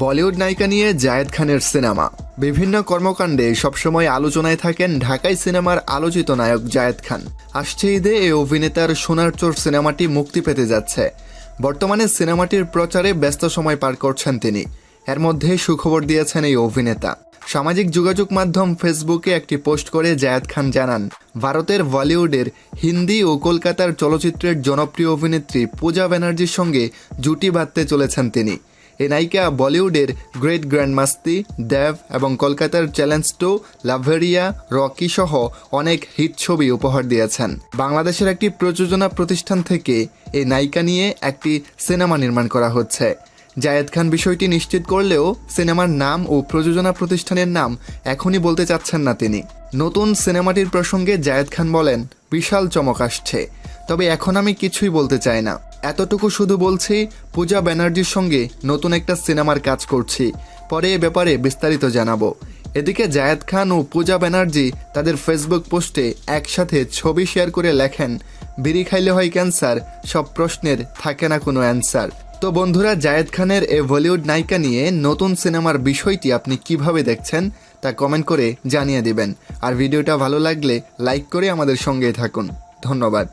বলিউড নায়িকা নিয়ে জায়েদ খানের সিনেমা। বিভিন্ন কর্মকাণ্ডে সবসময় আলোচনায় থাকেন ঢাকাই সিনেমার আলোচিত নায়ক জায়েদ খান। আসছে ঈদে এই অভিনেতার সোনার চোর সিনেমাটি মুক্তি পেতে যাচ্ছে। বর্তমানে সিনেমাটির প্রচারে ব্যস্ত সময় পার করছেন তিনি। এর মধ্যে সুখবর দিয়েছেন এই অভিনেতা। সামাজিক যোগাযোগ মাধ্যম ফেসবুকে একটি পোস্ট করে জায়েদ খান জানান, ভারতের বলিউডের হিন্দি ও কলকাতার চলচ্চিত্রের জনপ্রিয় অভিনেত্রী পূজা ব্যানার্জির সঙ্গে জুটি বাঁধতে চলেছেন তিনি। এই নায়িকা বলিউডের গ্রেট গ্র্যান্ড মাস্তি দেব এবং কলকাতার চ্যালেঞ্জ টু, লাভেরিয়া, রকি সহ অনেক হিট ছবি উপহার দিয়েছেন। বাংলাদেশের একটি প্রযোজনা প্রতিষ্ঠান থেকে এই নায়িকা নিয়ে একটি সিনেমা নির্মাণ করা হচ্ছে। জায়েদ খান বিষয়টি নিশ্চিত করলেও সিনেমার নাম ও প্রযোজনা প্রতিষ্ঠানের নাম এখনই বলতে চাচ্ছেন না তিনি। নতুন সিনেমাটির প্রসঙ্গে জায়েদ খান বলেন, বিশাল চমক আসছে। তবে এখন আমি কিছুই বলতে চাই না। এতটুকু শুধু বলছি, পূজা ব্যানার্জির সঙ্গে নতুন একটা সিনেমার কাজ করছি। পরে এ ব্যাপারে বিস্তারিত জানাব। এদিকে জায়েদ খান ও পূজা ব্যানার্জি তাদের ফেসবুক পোস্টে একসাথে ছবি শেয়ার করে লেখেন, বিড়ি খাইলে হয় ক্যান্সার, সব প্রশ্নের থাকে না কোনো অ্যান্সার। তো বন্ধুরা, জায়েদ খানের এ বলিউড নায়িকা নিয়ে নতুন সিনেমার বিষয়টি আপনি কীভাবে দেখছেন, তা কমেন্ট করে জানিয়ে দিবেন। আর ভিডিওটা ভালো লাগলে লাইক করে আমাদের সঙ্গেই থাকুন। ধন্যবাদ।